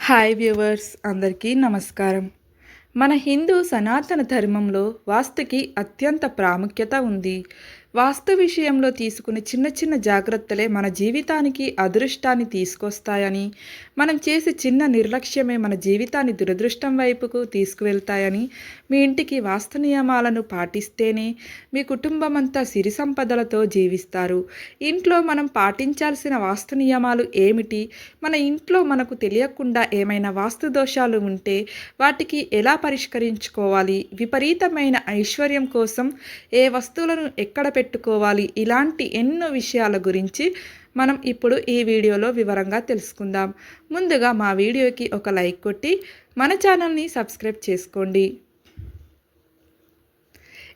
Hi viewers అందరికీ నమస్కారం. మన హిందూ సనాతన ధర్మంలో వాస్తుకి అత్యంత ప్రాముఖ్యత ఉంది. వాస్తు విషయంలో తీసుకునే చిన్న చిన్న జాగ్రత్తలే మన జీవితానికి అదృష్టాన్ని తీసుకొస్తాయని మనం చేసే చిన్న నిర్లక్ష్యమే మన జీవితాన్ని దురదృష్టం వైపుకు తీసుకువెళ్తాయని మీ ఇంటికి వాస్తు నియమాలను పాటిస్తేనే మీ కుటుంబం అంతా సిరి సంపదలతో జీవిస్తారు. ఇంట్లో మనం పాటించాల్సిన వాస్తు నియమాలు ఏమిటి? మన ఇంట్లో మనకు తెలియకుండా ఏమైనా వాస్తు దోషాలు ఉంటే వాటికి ఎలా పరిష్కరించుకోవాలి? విపరీతమైన ఐశ్వర్యం కోసం ఏ వస్తువులను ఎక్కడ పెట్టుకోవాలి ఇలాంటి ఎన్నో విషయాల గురించి మనం ఇప్పుడు ఈ వీడియోలో వివరంగా తెలుసుకుందాం. ముందుగా మా వీడియోకి ఒక లైక్ కొట్టి మన ఛానల్ని సబ్స్క్రైబ్ చేసుకోండి.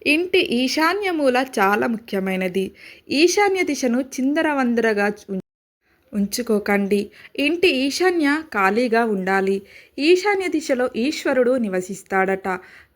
ఇంటి ఈశాన్య మూల చాలా ముఖ్యమైనది. ఈశాన్య దిశను చిందరవందరగా ఉం- ఉంచుకోకండి. ఇంటి ఈశాన్య ఖాళీగా ఉండాలి. ఈశాన్య దిశలో ఈశ్వరుడు నివసిస్తాడట.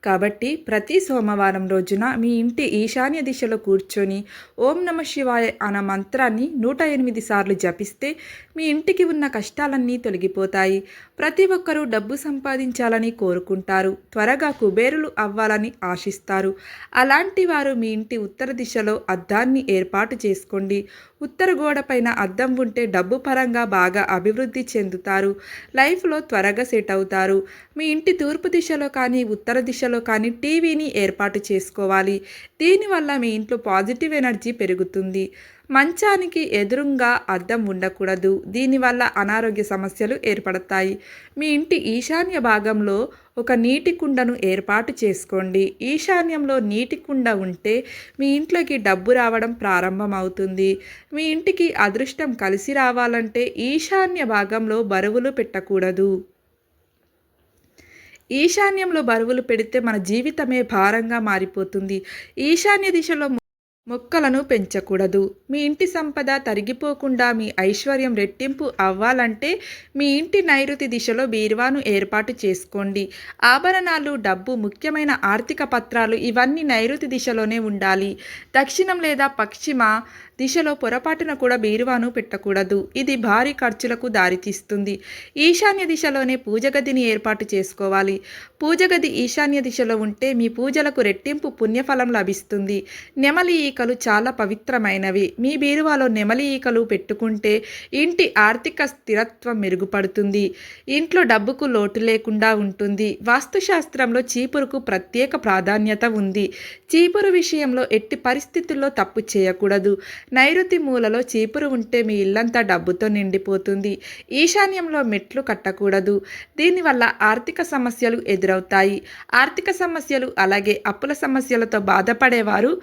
కాబట్టి ప్రతి సోమవారం రోజున మీ ఇంటి ఈశాన్య దిశలో కూర్చొని ఓం నమ శివాయ అన్న మంత్రాన్ని నూట ఎనిమిది సార్లు జపిస్తే మీ ఇంటికి ఉన్న కష్టాలన్నీ తొలగిపోతాయి. ప్రతి ఒక్కరూ డబ్బు సంపాదించాలని కోరుకుంటారు. త్వరగా కుబేరులు అవ్వాలని ఆశిస్తారు. అలాంటి వారు మీ ఇంటి ఉత్తర దిశలో అద్దాన్ని ఏర్పాటు చేసుకోండి. ఉత్తర గోడ పైన అద్దం ఉంటే డబ్బు పరంగా బాగా అభివృద్ధి చెందుతారు. లైఫ్లో త్వరగా సెట్ అవుతారు. మీ ఇంటి తూర్పు దిశలో కానీ ఉత్తర దిశలో కానీ టీవీని ఏర్పాటు చేసుకోవాలి. దీనివల్ల మీ ఇంట్లో పాజిటివ్ ఎనర్జీ పెరుగుతుంది. మంచానికి ఎదురుగా అద్దం ఉండకూడదు. దీనివల్ల అనారోగ్య సమస్యలు ఏర్పడతాయి. మీ ఇంటి ఈశాన్య భాగంలో ఒక నీటి కుండను ఏర్పాటు చేసుకోండి. ఈశాన్యంలో నీటి కుండ ఉంటే మీ ఇంట్లోకి డబ్బు రావడం ప్రారంభమవుతుంది. మీ ఇంటికి అదృష్టం కలిసి రావాలంటే ఈశాన్య భాగంలో బరువులు పెట్టకూడదు. ఈశాన్యంలో బరువులు పెడితే మన జీవితమే భారంగా మారిపోతుంది. ఈశాన్య దిశలో మొక్కలను పెంచకూడదు. మీ ఇంటి సంపద తరిగిపోకుండా మీ ఐశ్వర్యం రెట్టింపు అవ్వాలంటే మీ ఇంటి నైరుతి దిశలో బీరువాను ఏర్పాటు చేసుకోండి. ఆభరణాలు డబ్బు ముఖ్యమైన ఆర్థిక పత్రాలు ఇవన్నీ నైరుతి దిశలోనే ఉండాలి. దక్షిణం లేదా పశ్చిమ దిశలో పొరపాటున కూడా బీరువాను పెట్టకూడదు. ఇది భారీ ఖర్చులకు దారితీస్తుంది. ఈశాన్య దిశలోనే పూజ గదిని ఏర్పాటు చేసుకోవాలి. పూజగది ఈశాన్య దిశలో ఉంటే మీ పూజలకు రెట్టింపు పుణ్యఫలం లభిస్తుంది. నెమలి ఈకలు చాలా పవిత్రమైనవి. మీ బీరువాలో నెమలి ఈకలు పెట్టుకుంటే ఇంటి ఆర్థిక స్థిరత్వం మెరుగుపడుతుంది. ఇంట్లో డబ్బుకు లోటు లేకుండా ఉంటుంది. వాస్తుశాస్త్రంలో చీపురుకు ప్రత్యేక ప్రాధాన్యత ఉంది. చీపురు విషయంలో ఎట్టి పరిస్థితుల్లో తప్పు చేయకూడదు. నైరుతి మూలలో చీపురు ఉంటే మీ ఇల్లంతా డబ్బుతో నిండిపోతుంది. ఈశాన్యంలో మెట్లు కట్టకూడదు. దీనివల్ల ఆర్థిక సమస్యలు ఎదురవుతాయి. ఆర్థిక సమస్యలు అలాగే అప్పుల సమస్యలతో బాధపడేవారు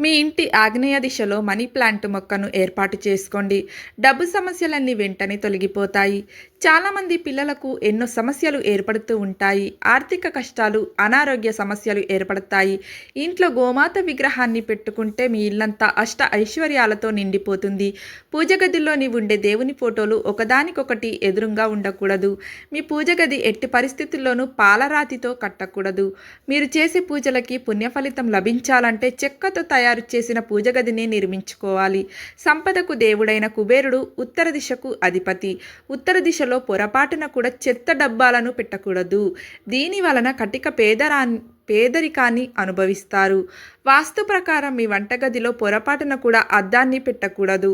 మీ ఇంటి ఆగ్నేయ దిశలో మనీ ప్లాంట్ మొక్కను ఏర్పాటు చేసుకోండి. డబ్బు సమస్యలన్నీ వెంటనే తొలగిపోతాయి. చాలామంది పిల్లలకు ఎన్నో సమస్యలు ఏర్పడుతూ ఉంటాయి. ఆర్థిక కష్టాలు అనారోగ్య సమస్యలు ఏర్పడతాయి. ఇంట్లో గోమాత విగ్రహాన్ని పెట్టుకుంటే మీ ఇల్లంతా అష్ట ఐశ్వర్యాలతో నిండిపోతుంది. పూజ గదిలోని ఉండే దేవుని ఫోటోలు ఒకదానికొకటి ఎదురుగా ఉండకూడదు. మీ పూజ గది ఎట్టి పరిస్థితుల్లోనూ పాలరాతితో కట్టకూడదు. మీరు చేసే పూజలకి పుణ్యఫలితం లభించాలంటే చెక్కతో తయారు తయారు చేసిన పూజ గదిని నిర్మించుకోవాలి. సంపదకు దేవుడైన కుబేరుడు ఉత్తర దిశకు అధిపతి. ఉత్తర దిశలో పొరపాటున కూడా చెత్త డబ్బాలను పెట్టకూడదు. దీని వలన కటిక పేదరా పేదరికాన్ని అనుభవిస్తారు. వాస్తు ప్రకారం మీ వంటగదిలో పొరపాటున కూడా అద్దాన్ని పెట్టకూడదు.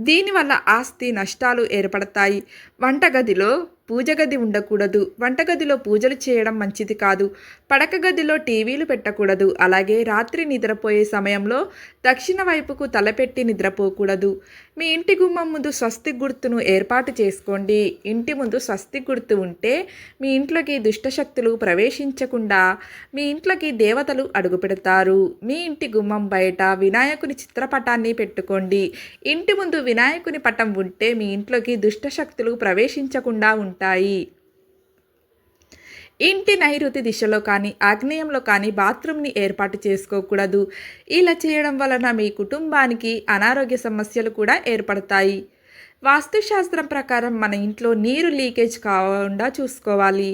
దీనివల్ల ఆస్తి నష్టాలు ఏర్పడతాయి. వంటగదిలో పూజ గది ఉండకూడదు. వంటగదిలో పూజలు చేయడం మంచిది కాదు. పడక గదిలో టీవీలు పెట్టకూడదు. అలాగే రాత్రి నిద్రపోయే సమయంలో దక్షిణ వైపుకు తలపెట్టి నిద్రపోకూడదు. మీ ఇంటి గుమ్మం ముందు స్వస్తి గుర్తును ఏర్పాటు చేసుకోండి. ఇంటి ముందు స్వస్తి గుర్తు ఉంటే మీ ఇంట్లోకి దుష్టశక్తులు ప్రవేశించకుండా మీ ఇంట్లోకి దేవతలు అడుగుపెడతారు మీ ఇంటి గుమ్మం బయట వినాయకుని చిత్రపటాన్ని పెట్టుకోండి. ఇంటి ముందు వినాయకుని పటం ఉంటే మీ ఇంట్లోకి దుష్టశక్తులు ప్రవేశించకుండా ఉంటాయి ఉంటాయి. ఇంటి నైరుతి దిశలో కానీ ఆగ్నేయంలో కానీ బాత్రూమ్ని ఏర్పాటు చేసుకోకూడదు. ఇలా చేయడం వలన మీ కుటుంబానికి అనారోగ్య సమస్యలు కూడా ఏర్పడతాయి. వాస్తుశాస్త్రం ప్రకారం మన ఇంట్లో నీరు లీకేజ్ కాకుండా చూసుకోవాలి.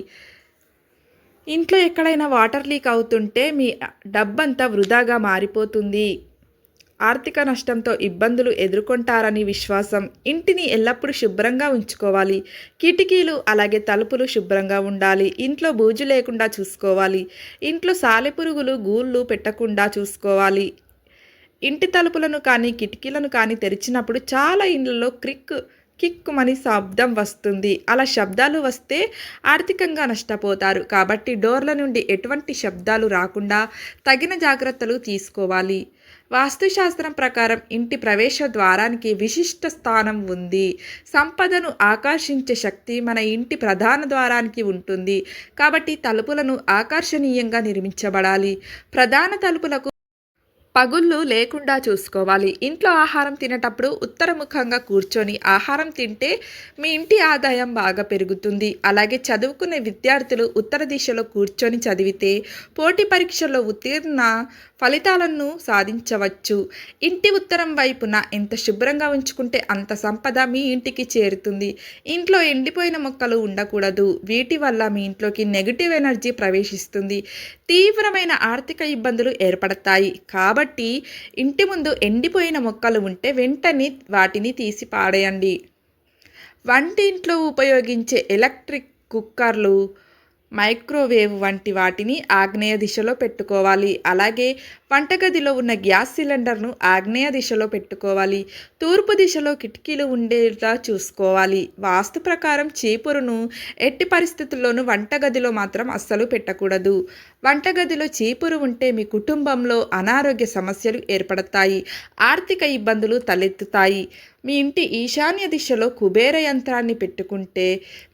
ఇంట్లో ఎక్కడైనా వాటర్ లీక్ అవుతుంటే మీ డబ్బంతా వృధాగా మారిపోతుంది. ఆర్థిక నష్టంతో ఇబ్బందులు ఎదుర్కొంటారని విశ్వాసం ఇంటిని ఎల్లప్పుడూ శుభ్రంగా ఉంచుకోవాలి. కిటికీలు అలాగే తలుపులు శుభ్రంగా ఉండాలి. ఇంట్లో బూజు లేకుండా చూసుకోవాలి. ఇంట్లో సాలెపురుగులు గూళ్ళు పెట్టకుండా చూసుకోవాలి. ఇంటి తలుపులను కానీ కిటికీలను కానీ తెరిచినప్పుడు చాలా ఇండ్లలో క్రిక్ కిక్కుమని శబ్దం వస్తుంది. అలా శబ్దాలు వస్తే ఆర్థికంగా నష్టపోతారు. కాబట్టి డోర్ల నుండి ఎటువంటి శబ్దాలు రాకుండా తగిన జాగ్రత్తలు తీసుకోవాలి. వాస్తుశాస్త్రం ప్రకారం ఇంటి ప్రవేశ ద్వారానికి విశిష్ట స్థానం ఉంది. సంపదను ఆకర్షించే శక్తి మన ఇంటి ప్రధాన ద్వారానికి ఉంటుంది. కాబట్టి తలుపులను ఆకర్షణీయంగా నిర్మించబడాలి. ప్రధాన తలుపులకు పగుళ్ళు లేకుండా చూసుకోవాలి. ఇంట్లో ఆహారం తినేటప్పుడు ఉత్తరముఖంగా కూర్చొని ఆహారం తింటే మీ ఇంటి ఆదాయం బాగా పెరుగుతుంది. అలాగే చదువుకునే విద్యార్థులు ఉత్తర దిశలో కూర్చొని చదివితే పోటీ పరీక్షల్లో ఉత్తీర్ణ ఫలితాలను సాధించవచ్చు. ఇంటి ఉత్తరం వైపున ఎంత శుభ్రంగా ఉంచుకుంటే అంత సంపద మీ ఇంటికి చేరుతుంది. ఇంట్లో ఎండిపోయిన మొక్కలు ఉండకూడదు. వీటి వల్ల మీ ఇంట్లోకి నెగిటివ్ ఎనర్జీ ప్రవేశిస్తుంది. తీవ్రమైన ఆర్థిక ఇబ్బందులు ఏర్పడతాయి. కాబట్టి ఇంటి ముందు ఎండిపోయిన మొక్కలు ఉంటే వెంటనే వాటిని తీసి పాడేయండి. వంటింట్లో ఉపయోగించే ఎలక్ట్రిక్ కుక్కర్లు మైక్రోవేవ్ వంటి వాటిని ఆగ్నేయ దిశలో పెట్టుకోవాలి. అలాగే వంటగదిలో ఉన్న గ్యాస్ సిలిండర్ను ఆగ్నేయ దిశలో పెట్టుకోవాలి. తూర్పు దిశలో కిటికీలు ఉండేలా చూసుకోవాలి. వాస్తు ప్రకారం చీపురును ఎట్టి పరిస్థితుల్లోనూ వంటగదిలో మాత్రం అస్సలు పెట్టకూడదు. వంటగదిలో చీపురు ఉంటే మీ కుటుంబంలో అనారోగ్య సమస్యలు ఏర్పడతాయి. ఆర్థిక ఇబ్బందులు తలెత్తుతాయి. మీ ఇంటి ఈశాన్య దిశలో కుబేర యంత్రాన్ని పెట్టుకుంటే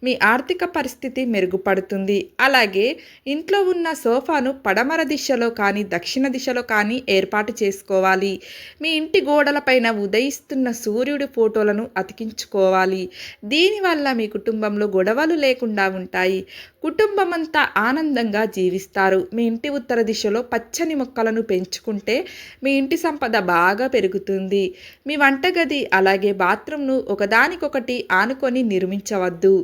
మీ ఆర్థిక పరిస్థితి మెరుగుపడుతుంది. అలాగే ఇంట్లో ఉన్న సోఫాను పడమర దిశలో కానీ దక్షిణ దిశలో కానీ ఏర్పాటు చేసుకోవాలి. మీ ఇంటి గోడలపైన ఉదయిస్తున్న సూర్యుడి ఫోటోలను అతికించుకోవాలి. దీనివల్ల మీ కుటుంబంలో గొడవలు లేకుండా ఉంటాయి. కుటుంబమంతా ఆనందంగా జీవిస్తారు. మీ ఇంటి ఉత్తర దిశలో పచ్చని మొక్కలను పెంచుకుంటే మీ ఇంటి సంపద బాగా పెరుగుతుంది. మీ వంటగది అలాగే బాత్రూమ్ను ఒకదానికొకటి ఆనుకొని నిర్మించవద్దు.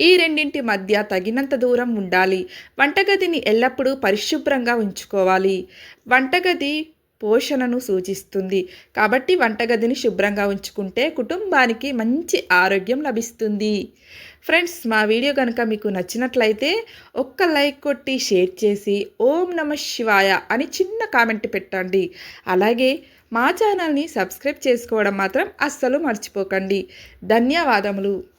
ఈ రెండింటి మధ్య తగినంత దూరం ఉండాలి. వంటగదిని ఎల్లప్పుడూ పరిశుభ్రంగా ఉంచుకోవాలి. వంటగది పోషణను సూచిస్తుంది. కాబట్టి వంటగదిని శుభ్రంగా ఉంచుకుంటే కుటుంబానికి మంచి ఆరోగ్యం లభిస్తుంది. ఫ్రెండ్స్ మా వీడియో కనుక మీకు నచ్చినట్లయితే ఒక్క లైక్ కొట్టి షేర్ చేసి ఓం నమ శివాయ అని చిన్న కామెంట్ పెట్టండి. అలాగే మా ఛానల్ని సబ్స్క్రైబ్ చేసుకోవడం మాత్రం అస్సలు మర్చిపోకండి. ధన్యవాదములు.